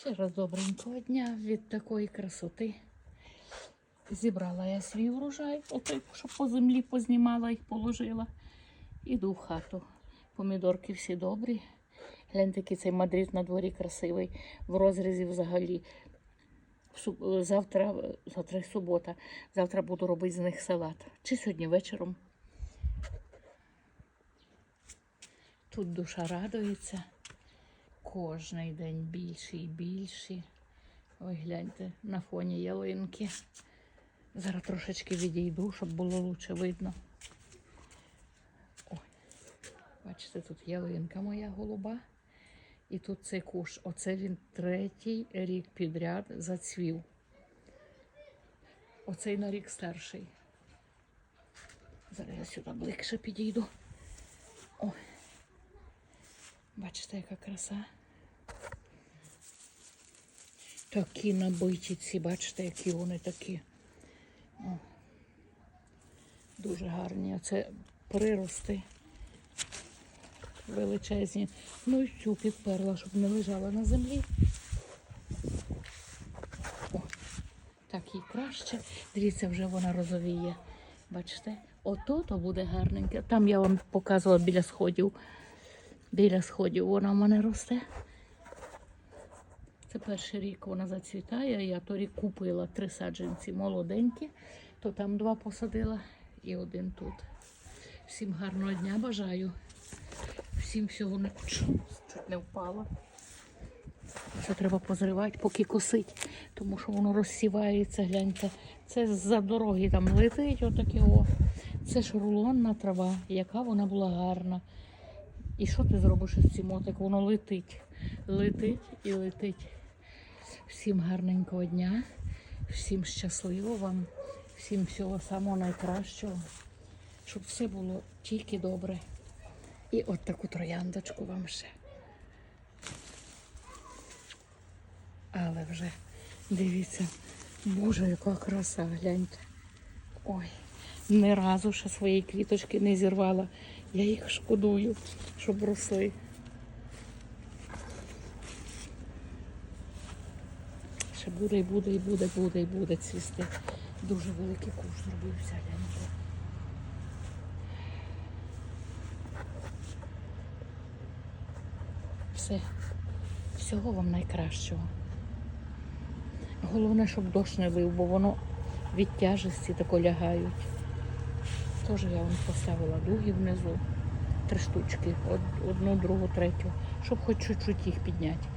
Ще раз добренького дня від такої красоти. Зібрала я свій урожай, отой, що по землі познімала їх, положила. Іду в хату. Помідорки всі добрі. Гляньте, який цей Мадрид на дворі красивий, в розрізі взагалі. Завтра, завтра субота. Завтра буду робити з них салат. Чи сьогодні вечором. Тут душа радується. Кожний день більші і більші. Ой, гляньте, на фоні ялинки. Зараз трошечки відійду, щоб було лучше видно. Ой, бачите, тут ялинка моя голуба. І тут цей куш. Оце він третій рік підряд зацвів. Оцей на рік старший. Зараз я сюди ближче підійду. Ой. Бачите, яка краса. Такі набиті ці, бачите, які вони такі. О. Дуже гарні. Це прирости величезні. Ну і цю підперла, щоб не лежала на землі. О, так їй краще. Дивіться, вже вона розовіє. Бачите? Ото то буде гарненьке. Там я вам показувала біля сходів. Біля сходів вона в мене росте. Це перший рік вона зацвітає. Я торік купила три саджанці молоденькі, то там два посадила і один тут. Всім гарного дня бажаю. Всім всього не чуть не впало. Це треба позривати, поки косить, тому що воно розсівається, гляньте. Це з-за дороги там летить отаке о. Це ж рулонна трава, яка вона була гарна. І що ти зробиш із цим мотик? Воно летить, летить і летить. Всім гарненького дня, всім щасливо вам, всім всього самого найкращого, щоб все було тільки добре. І от таку трояндочку вам ще. Але вже дивіться, боже, яка краса, гляньте. Ой, ні разу ще свої квіточки не зірвала. Я їх шкодую, щоб росли. Ще буде і буде, і буде, буде, і буде цвісти. Дуже великий куш зробився, гляньте. Все. Всього вам найкращого. Головне, щоб дощ не лив, бо воно від тяжесті тако лягають. Теж я вам поставила дуги внизу. Три штучки. Одну, другу, третю. Щоб хоч чуть-чуть їх підняти.